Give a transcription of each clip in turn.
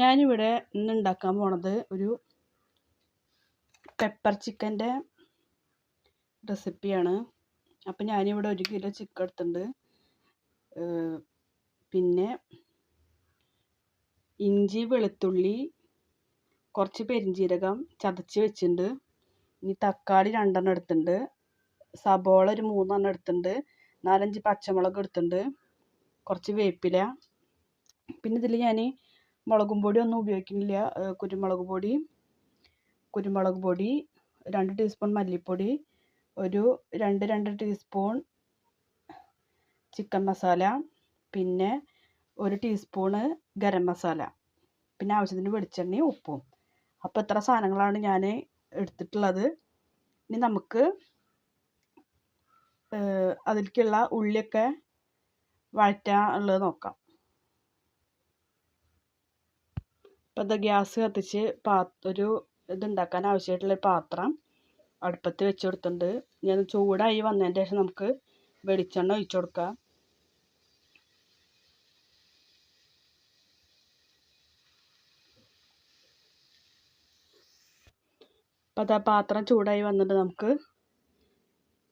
ഞാനിവിടെ ഇന്ന് ഉണ്ടാക്കാൻ പോണത് ഒരു പെപ്പർ ചിക്കന്റെ റെസിപ്പിയാണ് അപ്പം ഞാനിവിടെ ഒരു കിലോ ചിക്കൻ എടുത്തിട്ടുണ്ട്. പിന്നെ ഇഞ്ചി വെളുത്തുള്ളി കുറച്ച് പെരിഞ്ജീരകം ചതച്ച് വെച്ചിട്ടുണ്ട്. ഇനി തക്കാളി രണ്ടെണ്ണം എടുത്തിട്ടുണ്ട്. സബോള ഒരു മൂന്നെണ്ണം എടുത്തിട്ടുണ്ട്. നാലഞ്ച് പച്ചമുളക് എടുത്തിട്ടുണ്ട്. കുറച്ച് വേപ്പില. പിന്നെ ഇതിൽ ഞാൻ മുളകും പൊടി ഒന്നും ഉപയോഗിക്കുന്നില്ല. കുരുമുളക് പൊടി കുരുമുളക് പൊടി രണ്ട് ടീസ്പൂൺ മല്ലിപ്പൊടി ഒരു രണ്ട് രണ്ട് ടീസ്പൂൺ ചിക്കൻ മസാല പിന്നെ ഒരു ടീസ്പൂണ് ഗരം മസാല പിന്നെ ആവശ്യത്തിന് വെളിച്ചെണ്ണയും ഉപ്പും. അപ്പോൾ ഇത്ര സാധനങ്ങളാണ് ഞാൻ എടുത്തിട്ടുള്ളത്. ഇനി നമുക്ക് അതിലേക്കുള്ള ഉള്ളിയൊക്കെ വഴറ്റാനുള്ളത് നോക്കാം. അപ്പോൾ ഇത് ഗ്യാസ് കത്തിച്ച് പാ ഒരു ഇതുണ്ടാക്കാൻ ആവശ്യമായിട്ടുള്ള പാത്രം അടുപ്പത്ത് വെച്ച് കൊടുത്തിട്ടുണ്ട്. ഞാൻ ചൂടായി വന്നതിന് ശേഷം നമുക്ക് വെളിച്ചെണ്ണ ഒഴിച്ചു കൊടുക്കാം. അപ്പോൾ അതാ പാത്രം ചൂടായി വന്നിട്ട് നമുക്ക്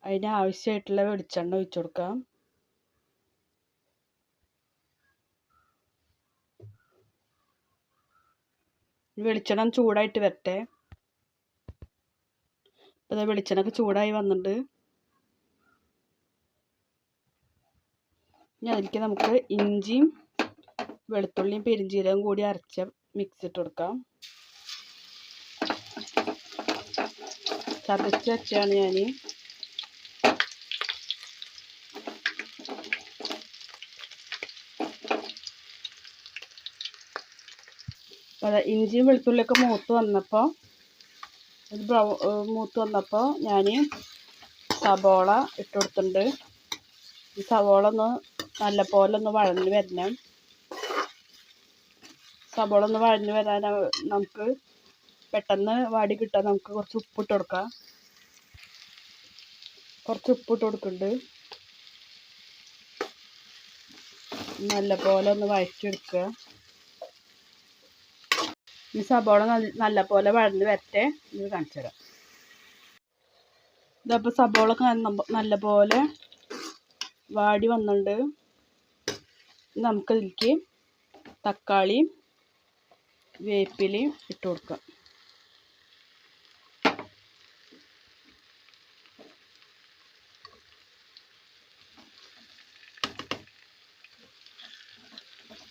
അതിന് ആവശ്യമായിട്ടുള്ള വെളിച്ചെണ്ണ ഒഴിച്ചു കൊടുക്കാം. വെളിച്ചെണ്ണ ചൂടായിട്ട് വരട്ടെ. അപ്പോൾ ഇതാ വെളിച്ചെണ്ണ ചൂടായി വന്നിട്ടുണ്ട്. ഇനി അതിലേക്ക് നമുക്ക് ഇഞ്ചിയും വെളുത്തുള്ളിയും പെരിഞ്ചീരകം കൂടി അരച്ച മിക്സ് ഇട്ട് കൊടുക്കാം. ചതച്ച് വെച്ചാണ് ഞാൻ അപ്പോൾ ഇഞ്ചിയും വെളുത്തുള്ളിയൊക്കെ മൂത്ത് വന്നപ്പോൾ ഒരു ബ്രൗ മൂത്ത് വന്നപ്പോൾ ഞാൻ സവോള ഇട്ട് കൊടുത്തിട്ടുണ്ട്. ഈ സവോള ഒന്ന് നല്ലപോലെ ഒന്ന് വഴഞ്ഞ് വരണം. സവോള ഒന്ന് വഴഞ്ഞ് വരാൻ നമുക്ക് പെട്ടെന്ന് വാടി കിട്ടാൻ നമുക്ക് കുറച്ച് ഉപ്പിട്ട് കൊടുക്കാം. കുറച്ച് ഉപ്പിട്ട് കൊടുക്കുന്നുണ്ട് നല്ലപോലെ ഒന്ന് വഴറ്റിയെടുക്കുക. ഈ സബോള നല്ല പോലെ വഴന്ന് വരട്ടെ. ഇത് കാണിച്ചു തരാം. ഇതപ്പോൾ സബോളൊക്കെ നല്ല പോലെ വാടി വന്നിട്ടുണ്ട് നമുക്കതിലേക്ക് തക്കാളിയും വേപ്പിലയും ഇട്ട് കൊടുക്കാം.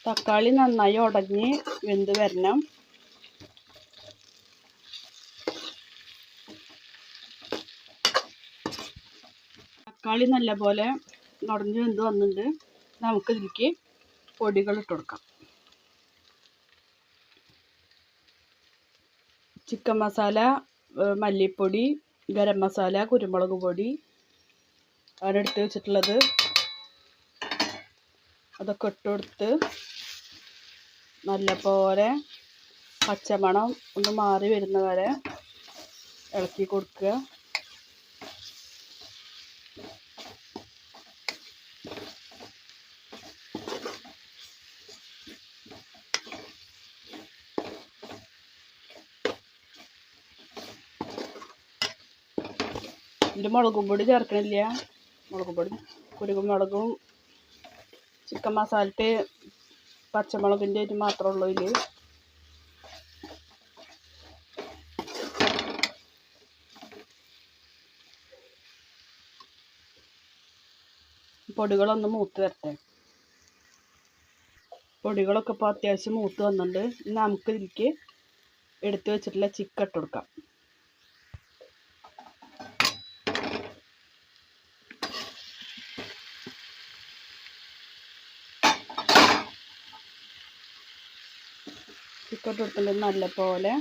തക്കാളി നന്നായി ഉടഞ്ഞ് വെന്ത് വരണം. തക്കാളി നല്ലപോലെ ഉടഞ്ഞ് വെന്ത് വന്നിട്ടുണ്ട് നമുക്ക് ഇതിലേക്ക് പൊടികൾ ഇട്ട് കൊടുക്കാം. ചിക്കൻ മസാല മല്ലിപ്പൊടി ഗരം മസാല കുരുമുളക് പൊടി ആണ് എടുത്ത് വെച്ചിട്ടുള്ളത്. അതൊക്കെ ഇട്ട് കൊടുത്ത് നല്ലപോലെ പച്ചമണം ഒന്ന് മാറി വരുന്ന വരെ ഇളക്കി കൊടുക്കുക. ഇതിൽ മുളകും പൊടി ചേർക്കണില്ല. മുളകും പൊടി കുരുമുളകും ചിക്കൻ മസാലയിട്ട് പച്ചമുളകിന്റെ ഇത് മാത്രമേ ഉള്ളൂ ഇതിൽ പൊടികളൊന്ന് മൂത്ത് വരട്ടെ. പൊടികളൊക്കെ ഇപ്പോൾ അത്യാവശ്യം മൂത്ത് വന്നിട്ടുണ്ട്. നമുക്ക് ഇതിലേക്ക് എടുത്തു വെച്ചിട്ടുള്ള ചിക്കൻ ഇട്ട് കൊടുക്കാം. ചിക്കൻ കൊടുത്തിട്ട് നല്ല പോലെ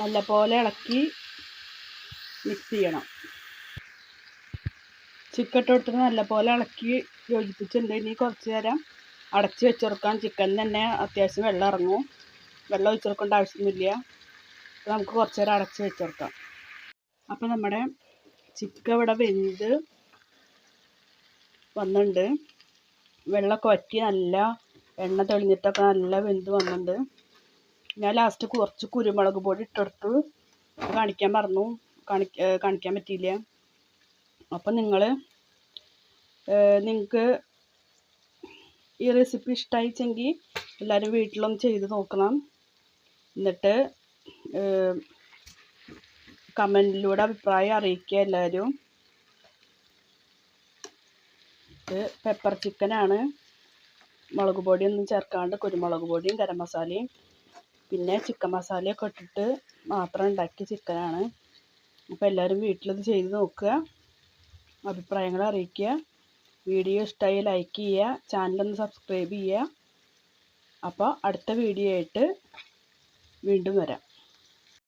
നല്ലപോലെ ഇളക്കി മിക്സ് ചെയ്യണം. ചിക്കൻ ഇട്ട് നല്ലപോലെ ഇളക്കി യോജിപ്പിച്ചിട്ടുണ്ട്. ഇനി കുറച്ച് നേരം അടച്ച് വെച്ച് കൊടുക്കാം ചിക്കനിൽ തന്നെ അത്യാവശ്യം വെള്ളം ഇറങ്ങും. വെള്ളം ഒഴിച്ച് കൊടുക്കേണ്ട ആവശ്യമൊന്നുമില്ല. അപ്പോൾ നമുക്ക് കുറച്ച് നേരം അടച്ച് വെച്ച് കൊടുക്കാം അപ്പോൾ നമ്മുടെ ചിക്കൻ ഇവിടെ വെന്ത് വന്നിട്ടുണ്ട്. വെള്ളമൊക്കെ വറ്റി നല്ല എണ്ണ തെളിഞ്ഞിട്ടൊക്കെ നല്ല വെന്ത് വന്നിട്ടുണ്ട്. ഞാൻ ലാസ്റ്റ് കുറച്ച് കുരുമുളക് പൊടി ഇട്ടെടുത്ത് കാണിക്കാൻ പറഞ്ഞു കാണി കാണിക്കാൻ പറ്റിയില്ല. അപ്പം നിങ്ങൾ നിങ്ങൾക്ക് ഈ റെസിപ്പി ഇഷ്ടമായിച്ചെങ്കിൽ എല്ലാവരും വീട്ടിലൊന്ന് ചെയ്ത് നോക്കണം. എന്നിട്ട് കമന്റിലൂടെ അഭിപ്രായം അറിയിക്കുക എല്ലാവരും പെപ്പർ ചിക്കനാണ് മുളക് പൊടിയൊന്നും ചേർക്കാണ്ട് കുരുമുളക് പൊടിയും ഗരം മസാലയും പിന്നെ ചിക്കൻ മസാലയൊക്കെ ഇട്ടിട്ട് മാത്രം ഉണ്ടാക്കിയ ചിക്കനാണ് അപ്പോൾ എല്ലാവരും വീട്ടിലത് ചെയ്ത് നോക്കുക. അഭിപ്രായങ്ങൾ അറിയിക്കുക. വീഡിയോ ഇഷ്ടമായി ലൈക്ക് ചെയ്യുക. ചാനലൊന്ന് സബ്സ്ക്രൈബ് ചെയ്യുക. അപ്പോൾ അടുത്ത വീഡിയോ ആയിട്ട് വീണ്ടും വരാം.